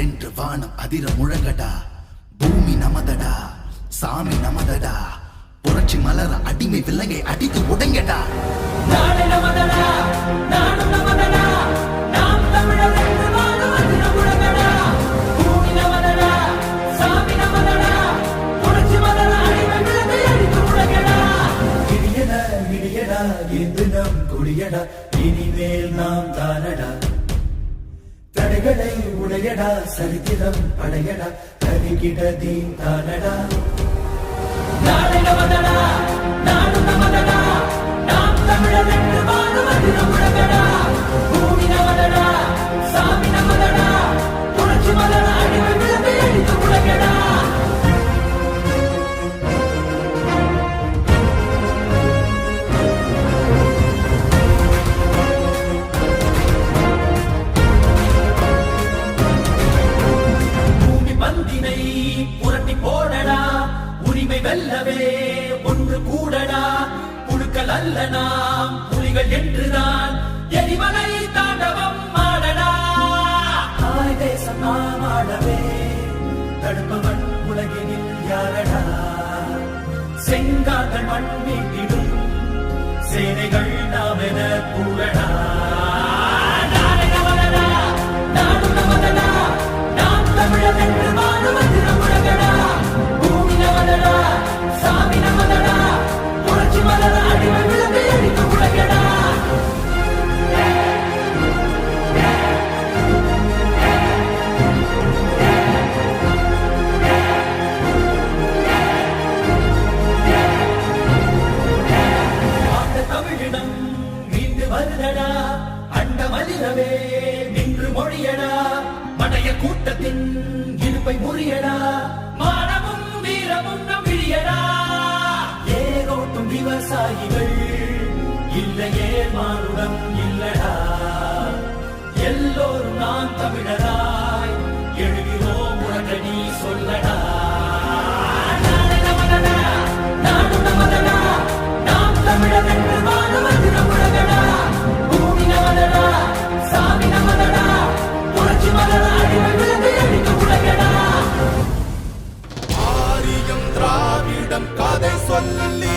என்று வானம் அதிர முழங்கடா. பூமி நமதடா. சாமி நமதடா. புரட்சி மலர அடிமை விலங்கை அடித்து உடைங்கடா நாடு நமதடா. நாடு நமதடா. நாம் தமிழர் என்று வாழுவது நம்முடனடா பூமி நமதடா. சாமி நமதடா. புரட்சி மலர அடிமை விழுந்து அடித்து உலகடா இடியடா இடியடா என்று நம் கொடியடா. உடையடா சரித்திரம் படையடா தருகிட தீன் தானடா. நாடு நமதடா நாடு நமதடா நாம் தமிழர் என்று வாழுவது நம்முடகடா பூமி நமதடா சாமி நமதடா புரட்சி மலர வாழவே. ஆடவே தடுப்பவன் உலகினில் யாரடா? செங்கார்கள் மண் மீட்டிடும் சேனைகள் நாம் என கூறடா. நாடு நமதடா, நாடு நமதடா, நாம் தமிழர் என்று வாழுவது அண்ட நின்று மொழியடா. மடைய கூட்டத்தின் இருப்பை முறியடா. மானமும் வீரமும் நம் விழியடா. ஏரோட்டும் விவசாயிகள் இல்லையே மானுடம் இல்லடா. எல்லோரும் நான் தமிழராய் எழுகிறோம் உனக்கு நீ சொல்லடா. திராவிடம் கதை சொல்லி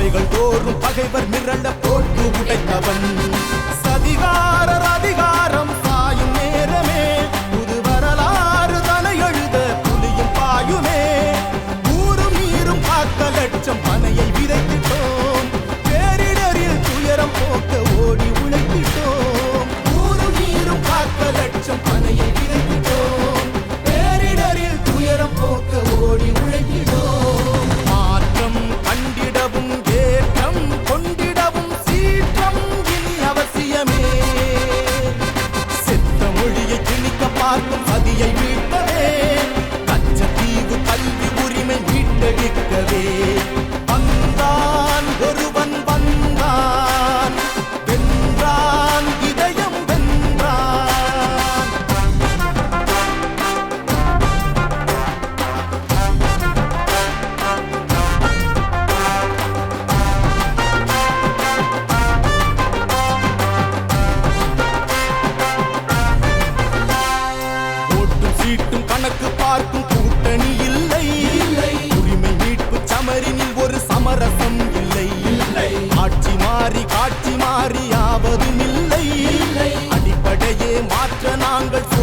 அவைகள் தோறும் பகைவர் மிரண்ட போட்டு உடைத்தவன்.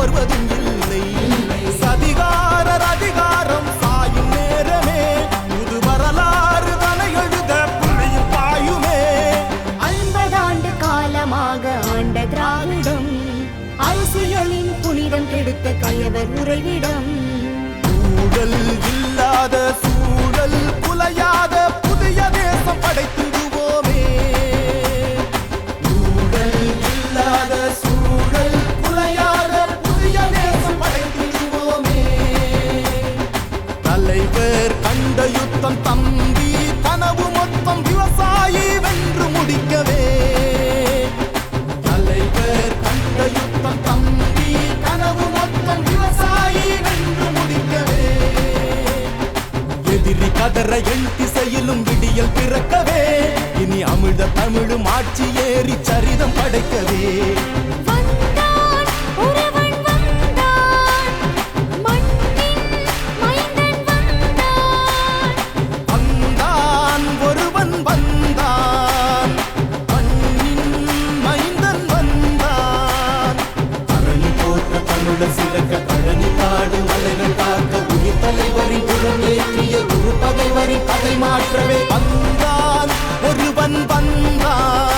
போர்வதும் இல்லை. சதிகாரர் அதிகாரம் சாயும் நேரமே. புது வரலாறு தலையெழுத புள்ளியில் பாயுமே. ஐம்பதாண்டு காலமாக ஆண்ட திராவிடம் அரசியலின் புனிதம் கெடுத்த கயவர் உறைவிடம். ஊழல் காட்சி ஏறி சரிதம் படைக்கவே. சிறக்க பழனி பாடு மலைகள் காக்க உயிர் தலைவரின் குரல் ஏற்றிய குரு பகைவரின் பகை மாற்றவே. வந்தான் ஒருவன் வந்தான்.